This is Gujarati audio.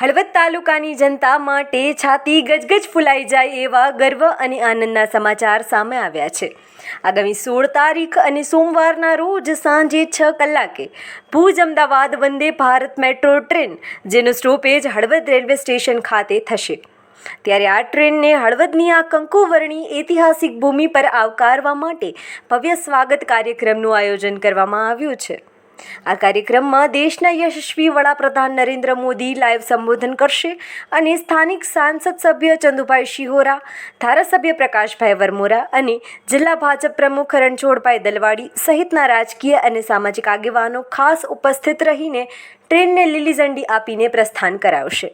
હળવદ તાલુકાની જનતા માટે છાતી ગજગજ ફૂલાઈ જાય એવા ગર્વ અને આનંદના સમાચાર સામે આવ્યા છે. આગામી સોળ તારીખ અને સોમવારના રોજ સાંજે છ કલાકે ભુજ, અમદાવાદ વંદે ભારત મેટ્રો ટ્રેન, જેનો સ્ટોપેજ હળવદ રેલવે સ્ટેશન ખાતે થશે. ત્યારે આ ટ્રેનને હળવદની આ કંકુવર્ણી ઐતિહાસિક ભૂમિ પર આવકારવા માટે ભવ્ય સ્વાગત કાર્યક્રમનું આયોજન કરવામાં આવ્યું છે. આ કાર્યક્રમમાં દેશના યશસ્વી વડાપ્રધાન નરેન્દ્ર મોદી લાઈવ સંબોધન કરશે અને સ્થાનિક સાંસદ સભ્ય ચંદુભાઈ શિહોરા, ધારાસભ્ય પ્રકાશભાઈ વરમોરા અને જિલ્લા ભાજપ પ્રમુખ રણછોડભાઈ દલવાડી સહિતના રાજકીય અને સામાજિક આગેવાનો ખાસ ઉપસ્થિત રહીને ટ્રેનને લીલી ઝંડી આપીને પ્રસ્થાન કરાવશે.